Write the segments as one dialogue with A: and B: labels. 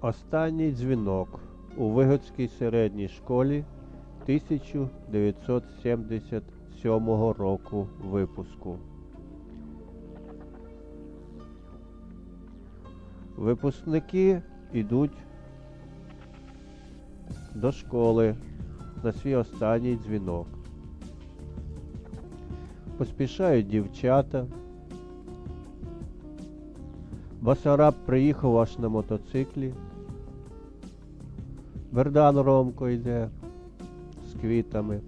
A: Останній дзвінок у Вигодській середній школі 1977 року випуску. Випускники йдуть до школи на свій останній дзвінок. Поспішають дівчата. Басараб приїхав аж на мотоциклі. Бердан Ромко йде з квітами.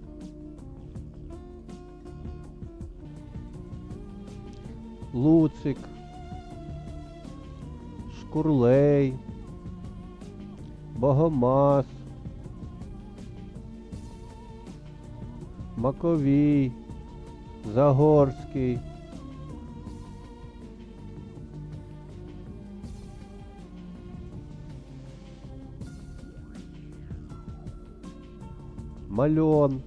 A: Луцик, Шкурлей, Богомаз, Маковій, Загорський. Мальон,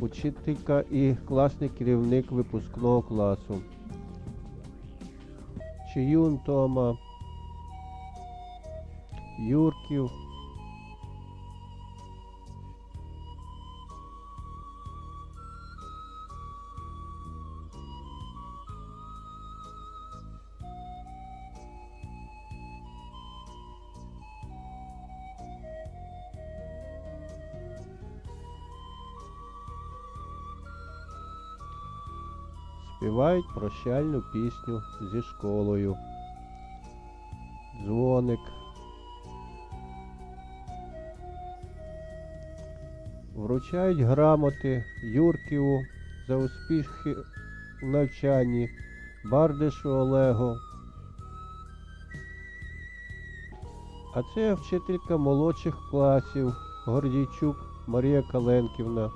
A: учителька і класний керівник випускного класу. Чиюн Тома, Юрків. Співають прощальну пісню зі школою. Дзвоник. Вручають грамоти Юрківу за успіхи у навчанні, Бардишу Олегу. А це вчителька молодших класів Гордійчук Марія Каленківна.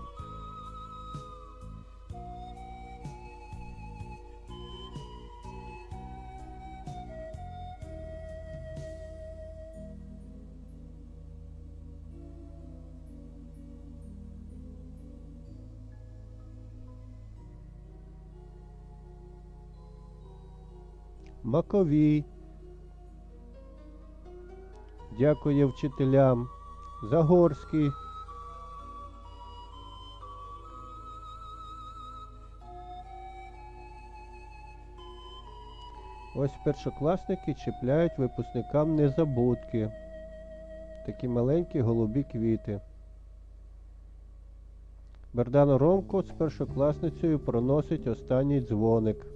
A: Маковій. Дякує вчителям. Загорський. Ось першокласники чіпляють випускникам незабудки. Такі маленькі голубі квіти. Бердан Ромко з першокласницею проносить останній дзвоник.